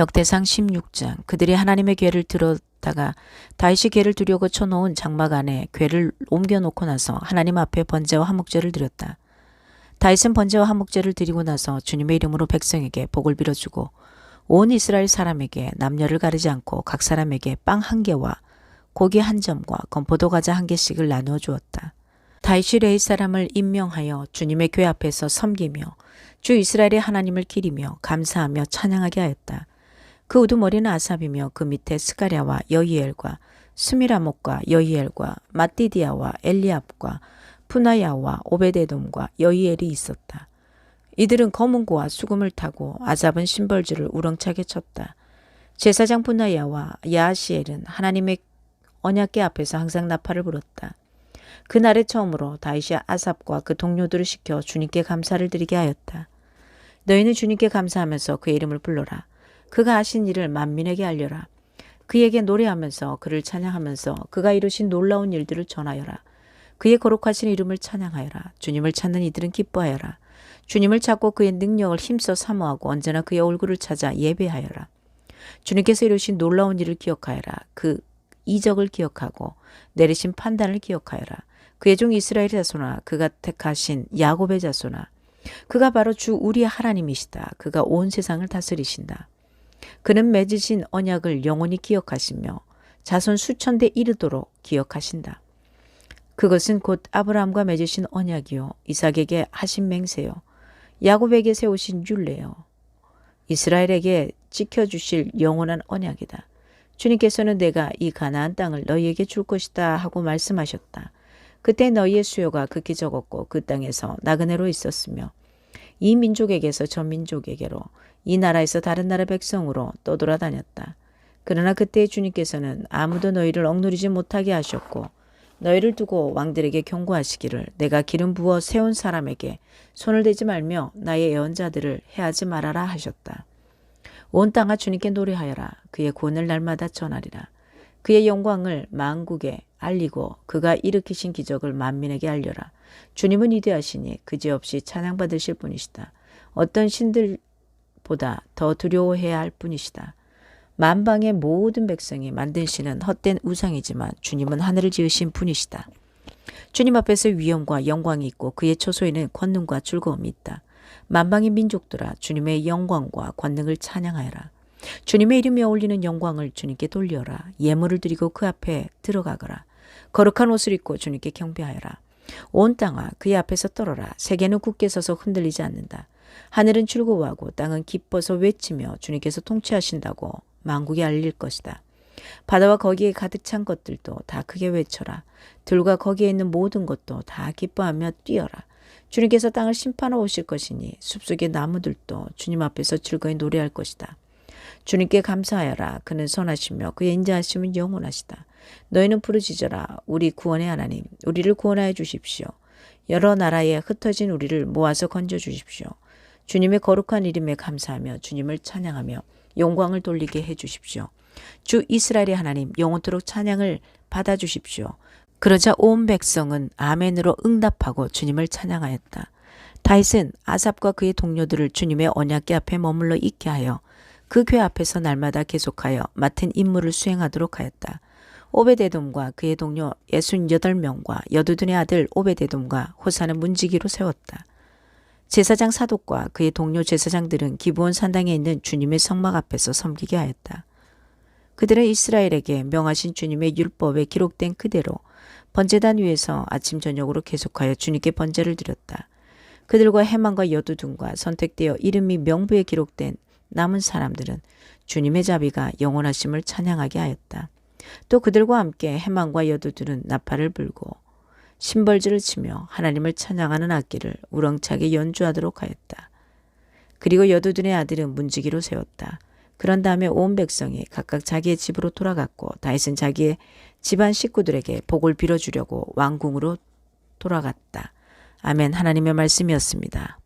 역대상 16장 그들이 하나님의 궤를 들었다가 다윗이 궤를 두려고 쳐놓은 장막 안에 궤를 옮겨놓고 나서 하나님 앞에 번제와 화목제를 드렸다. 다윗은 번제와 화목제를 드리고 나서 주님의 이름으로 백성에게 복을 빌어주고 온 이스라엘 사람에게 남녀를 가리지 않고 각 사람에게 빵 한 개와 고기 한 점과 건포도 과자 한 개씩을 나누어 주었다. 다윗이 레이 사람을 임명하여 주님의 궤 앞에서 섬기며 주 이스라엘의 하나님을 기리며 감사하며 찬양하게 하였다. 그 우두머리는 아삽이며 그 밑에 스가랴와 여이엘과 스미라목과 여이엘과 마띠디아와 엘리압과 푸나야와 오베데돔과 여이엘이 있었다. 이들은 검은 고와 수금을 타고 아삽은 심벌주를 우렁차게 쳤다. 제사장 푸나야와 야하시엘은 하나님의 언약궤 앞에서 항상 나팔을 불었다. 그날의 처음으로 다윗이 아삽과 그 동료들을 시켜 주님께 감사를 드리게 하였다. 너희는 주님께 감사하면서 그의 이름을 불러라. 그가 하신 일을 만민에게 알려라. 그에게 노래하면서 그를 찬양하면서 그가 이루신 놀라운 일들을 전하여라. 그의 거룩하신 이름을 찬양하여라. 주님을 찾는 이들은 기뻐하여라. 주님을 찾고 그의 능력을 힘써 사모하고 언제나 그의 얼굴을 찾아 예배하여라. 주님께서 이루신 놀라운 일을 기억하여라. 그 이적을 기억하고 내리신 판단을 기억하여라. 그의 종 이스라엘의 자손아 그가 택하신 야곱의 자손아 그가 바로 주 우리의 하나님이시다. 그가 온 세상을 다스리신다. 그는 맺으신 언약을 영원히 기억하시며 자손 수천 대 이르도록 기억하신다. 그것은 곧 아브라함과 맺으신 언약이요 이삭에게 하신 맹세요 야곱에게 세우신 율례요 이스라엘에게 지켜주실 영원한 언약이다. 주님께서는 내가 이 가나안 땅을 너희에게 줄 것이다 하고 말씀하셨다. 그때 너희의 수요가 극히 적었고 그 땅에서 나그네로 있었으며 이 민족에게서 저 민족에게로 이 나라에서 다른 나라 백성으로 떠돌아다녔다. 그러나 그때 주님께서는 아무도 너희를 억누르지 못하게 하셨고 너희를 두고 왕들에게 경고하시기를 내가 기름 부어 세운 사람에게 손을 대지 말며 나의 예언자들을 해하지 말아라 하셨다. 온 땅아 주님께 노래하여라. 그의 구원을 날마다 전하리라. 그의 영광을 만국에 알리고 그가 일으키신 기적을 만민에게 알려라. 주님은 위대하시니 그지없이 찬양받으실 분이시다. 어떤 신들보다 더 두려워해야 할 뿐이시다. 만방의 모든 백성이 만드시는 헛된 우상이지만 주님은 하늘을 지으신 분이시다. 주님 앞에서 위엄과 영광이 있고 그의 초소에는 권능과 즐거움이 있다. 만방의 민족들아 주님의 영광과 권능을 찬양하여라. 주님의 이름에 어울리는 영광을 주님께 돌려라. 예물을 드리고 그 앞에 들어가거라. 거룩한 옷을 입고 주님께 경배하여라. 온 땅아 그의 앞에서 떨어라. 세계는 굳게 서서 흔들리지 않는다. 하늘은 즐거워하고 땅은 기뻐서 외치며 주님께서 통치하신다고 만국에 알릴 것이다. 바다와 거기에 가득 찬 것들도 다 크게 외쳐라. 들과 거기에 있는 모든 것도 다 기뻐하며 뛰어라. 주님께서 땅을 심판하러 오실 것이니 숲속의 나무들도 주님 앞에서 즐거이 노래할 것이다. 주님께 감사하여라. 그는 선하시며 그의 인자하심은 영원하시다. 너희는 부르짖어라. 우리 구원의 하나님, 우리를 구원하여 주십시오. 여러 나라에 흩어진 우리를 모아서 건져 주십시오. 주님의 거룩한 이름에 감사하며 주님을 찬양하며 영광을 돌리게 해 주십시오. 주 이스라엘의 하나님 영원토록 찬양을 받아 주십시오. 그러자 온 백성은 아멘으로 응답하고 주님을 찬양하였다. 다윗은 아삽과 그의 동료들을 주님의 언약궤 앞에 머물러 있게 하여 그 궤 앞에서 날마다 계속하여 맡은 임무를 수행하도록 하였다. 오베데돔과 그의 동료 68명과 여두둔의 아들 오베데돔과 호사는 문지기로 세웠다. 제사장 사독과 그의 동료 제사장들은 기브온 산당에 있는 주님의 성막 앞에서 섬기게 하였다. 그들은 이스라엘에게 명하신 주님의 율법에 기록된 그대로 번제단 위에서 아침 저녁으로 계속하여 주님께 번제를 드렸다. 그들과 해만과 여두둔과 선택되어 이름이 명부에 기록된 남은 사람들은 주님의 자비가 영원하심을 찬양하게 하였다. 또 그들과 함께 해만과 여두둔은 나팔을 불고 심벌지를 치며 하나님을 찬양하는 악기를 우렁차게 연주하도록 하였다. 그리고 여두둔의 아들은 문지기로 세웠다. 그런 다음에 온 백성이 각각 자기의 집으로 돌아갔고 다윗은 자기의 집안 식구들에게 복을 빌어주려고 왕궁으로 돌아갔다. 아멘 하나님의 말씀이었습니다.